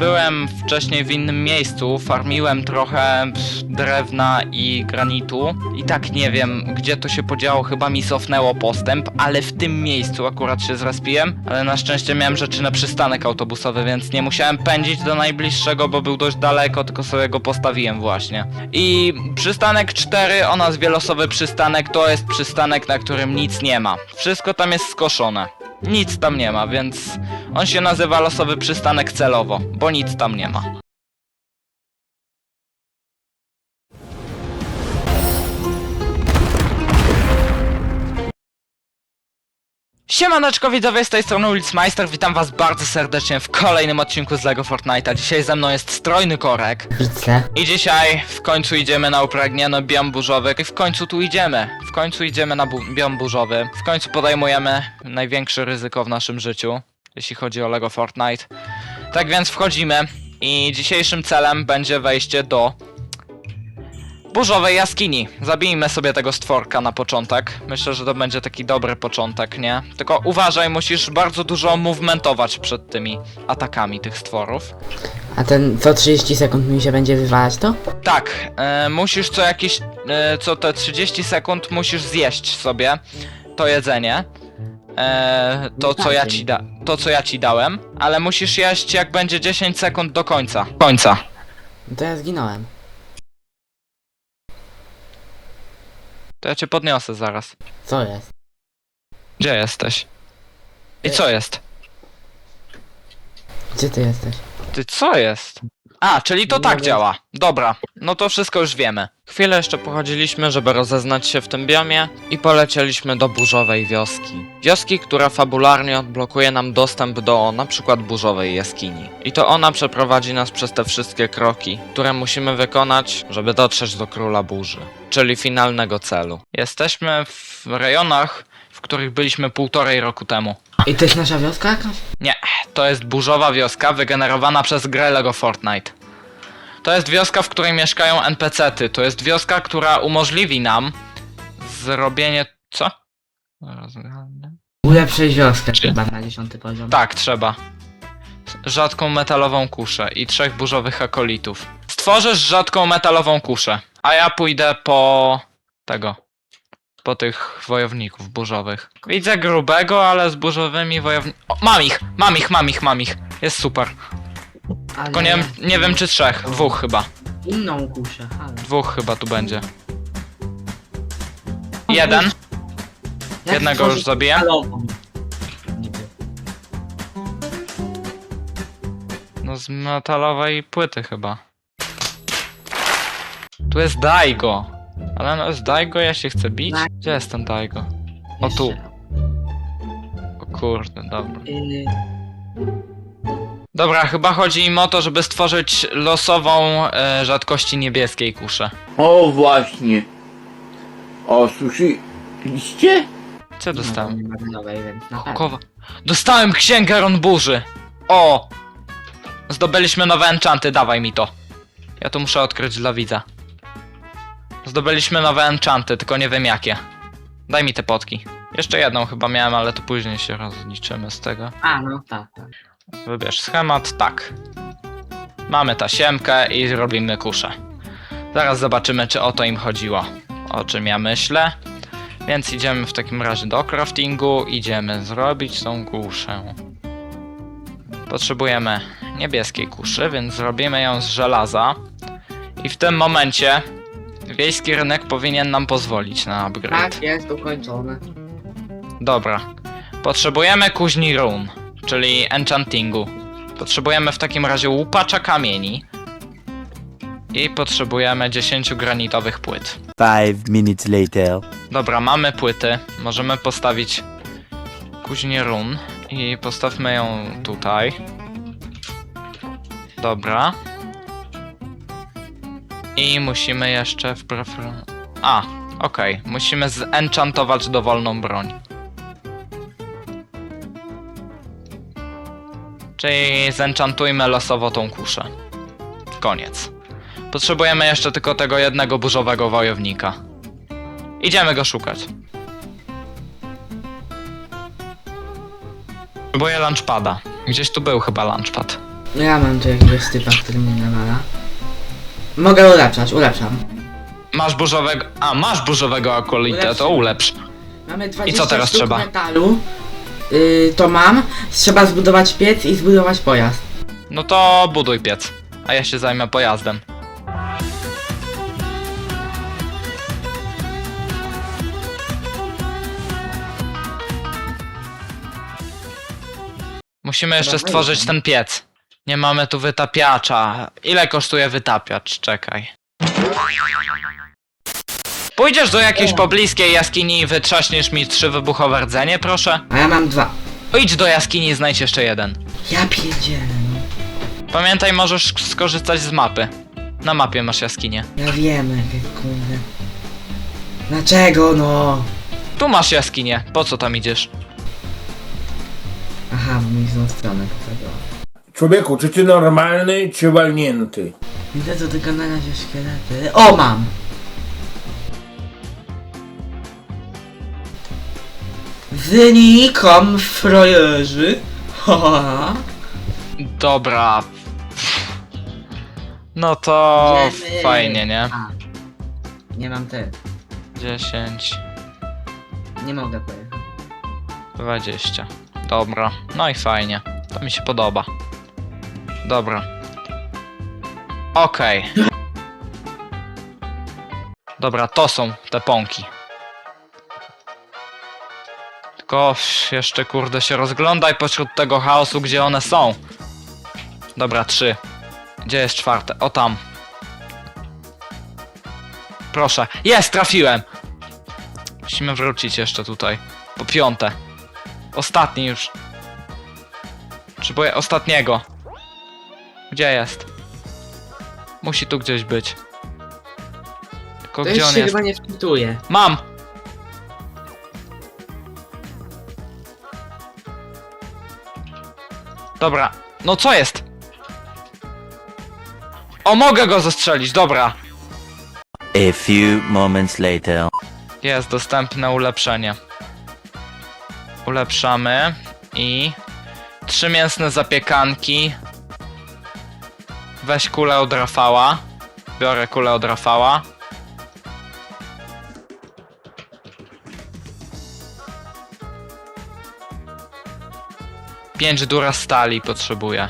byłem wcześniej w innym miejscu, farmiłem trochę drewna i granitu i tak nie wiem, gdzie to się podziało, chyba mi cofnęło postęp, ale w tym miejscu akurat się zrespiłem, ale na szczęście miałem rzeczy na przystanek autobusowy, więc nie musiałem pędzić do najbliższego, bo był dość daleko, tylko sobie go postawiłem właśnie. I przystanek 4 o nazwie losowy przystanek to jest przystanek, na którym nic nie ma. Wszystko tam jest skoszone. Nic tam nie ma, więc on się nazywa losowy przystanek celowo, bo nic tam nie ma. Siemaneczko widzowie, z tej strony Ulicmeister, witam was bardzo serdecznie w kolejnym odcinku z LEGO Fortnite'a. Dzisiaj ze mną jest strojny korek Widzę. i dzisiaj w końcu idziemy na upragniony biom burzowy i w końcu tu idziemy. W końcu idziemy na bu- biom burzowy. W końcu podejmujemy największe ryzyko w naszym życiu, jeśli chodzi o LEGO Fortnite. Tak więc wchodzimy i dzisiejszym celem będzie wejście do burzowej jaskini. Zabijmy sobie tego stworka na początek. Myślę, że to będzie taki dobry początek, nie? Tylko uważaj, musisz bardzo dużo movementować przed tymi atakami tych stworów. A ten co 30 sekund mi się będzie wywalać to? Tak, e, musisz co jakieś, e, co te 30 sekund musisz zjeść sobie to jedzenie. E, to co ja ci da, to co ja ci dałem, ale musisz jeść jak będzie 10 sekund do końca. Końca. No to ja zginąłem. To ja cię podniosę zaraz. Co jest? Gdzie jesteś? I co jest? Gdzie ty jesteś? Ty co jest? A, czyli to Nie tak wiem. działa. Dobra, no to wszystko już wiemy. Chwilę jeszcze pochodziliśmy, żeby rozeznać się w tym biomie i polecieliśmy do burzowej wioski. Wioski, która fabularnie odblokuje nam dostęp do na przykład burzowej jaskini. I to ona przeprowadzi nas przez te wszystkie kroki, które musimy wykonać, żeby dotrzeć do króla burzy, czyli finalnego celu. Jesteśmy w rejonach, w których byliśmy półtorej roku temu. I to jest nasza wioska jakaś? Nie, to jest burzowa wioska wygenerowana przez grę Lego Fortnite. To jest wioska, w której mieszkają NPC-ty. To jest wioska, która umożliwi nam zrobienie... co? Ulepszej wioskę Czy- chyba na 10 poziom. Tak, trzeba. Rzadką metalową kuszę i trzech burzowych akolitów. Stworzysz rzadką metalową kuszę, a ja pójdę po... tego. Po tych wojowników burzowych. Widzę grubego, ale z burzowymi wojownikami... Mam ich! Mam ich, mam ich, mam ich! Jest super. Ale Tylko nie, wiem- nie wiem czy trzech, dwóch chyba. Inną kuszę, ale... Dwóch chyba tu będzie. Jeden, Jak jednego już? Niby. No z metalowej płyty chyba. Tu jest Daigo. Ale no jest Daigo, ja się chcę bić? Gdzie jest ten Daigo? O, tu. Jeszcze. O kurde, dobra. Yy, Dobra, chyba chodzi im o to, żeby stworzyć losową e, rzadkości niebieskiej kuszę. O właśnie. O, słyszeliście? Co dostałem? No, nie ma nowej, więc na pewno. Kowa. Dostałem księgę Ron Burzy! O! Zdobyliśmy nowe enchanty, dawaj mi to. Ja to muszę odkryć dla widza. Zdobyliśmy nowe enchanty, tylko nie wiem jakie. Daj mi te potki. Jeszcze jedną chyba miałem, ale to później się rozliczymy z tego. A, no tak, tak. Wybierz schemat, tak. Mamy tasiemkę i robimy kuszę. Zaraz zobaczymy, czy o to im chodziło. O czym ja myślę. Więc idziemy w takim razie do craftingu, idziemy zrobić tą kuszę. Potrzebujemy niebieskiej kuszy, więc zrobimy ją z żelaza. I w tym momencie wiejski rynek powinien nam pozwolić na upgrade. Tak, jest ukończone. Dobra. Potrzebujemy kuźni run, czyli enchantingu. Potrzebujemy w takim razie łupacza kamieni. I potrzebujemy 10 granitowych płyt. Five minutes later. Dobra, mamy płyty. Możemy postawić kuźnię run. I postawmy ją tutaj. Dobra. I musimy jeszcze w prefer... A, okej. Musimy zenchantować dowolną broń. Czyli zenchantujmy losowo tą kuszę. Koniec. Potrzebujemy jeszcze tylko tego jednego burzowego wojownika. Idziemy go szukać. Próbuję launchpada. Gdzieś tu był chyba launchpad. No ja mam tu jakiegoś typa, który mnie nawala. Mogę ulepszać, ulepszam. Masz burzowego. A, masz burzowego akolitę, to ulepsz. Mamy 20 co teraz sztuk trzeba? metalu. Yy, to mam. Trzeba zbudować piec i zbudować pojazd. No to buduj piec. A ja się zajmę pojazdem. Musimy jeszcze stworzyć ten piec. Nie mamy tu wytapiacza. Ile kosztuje wytapiacz? Czekaj. Pójdziesz do jakiejś pobliskiej jaskini i wytrzaśniesz mi trzy wybuchowe rdzenie, proszę? A ja mam dwa. Idź do jaskini i znajdź jeszcze jeden. Ja pierdzielę, no. Pamiętaj, możesz skorzystać z mapy. Na mapie masz jaskinię. Ja wiem, jakie kurde. Dlaczego, no? Tu masz jaskinię. Po co tam idziesz? Aha, bo mi w złą stronę pokazała. Człowieku, czy ty normalny, czy walnięty? Widzę tu tylko na razie szkielety. O, mam! Znikam, frajerzy. Ha, ha, ha. Dobra. No to Idziemy. fajnie, nie? A. Nie mam te. 10, Nie mogę pojechać. 20. Dobra. No i fajnie. To mi się podoba. Dobra. Okej. Dobra, to są te pąki. Tylko jeszcze kurde się rozglądaj pośród tego chaosu, gdzie one są. Dobra, trzy. Gdzie jest czwarte? O tam. Proszę. Jest, trafiłem! Musimy wrócić jeszcze tutaj. Po piąte. Ostatni już. Potrzebuję ostatniego. Gdzie jest? Musi tu gdzieś być. Tylko To gdzie już on się jest? chyba nie wczytuje. Mam! Dobra, no co jest? O, mogę go zastrzelić, dobra. A few moments later. Jest dostępne ulepszenie. Ulepszamy i trzy mięsne zapiekanki. Weź kulę od Rafała. Biorę kulę od Rafała. Pięć dura stali potrzebuję.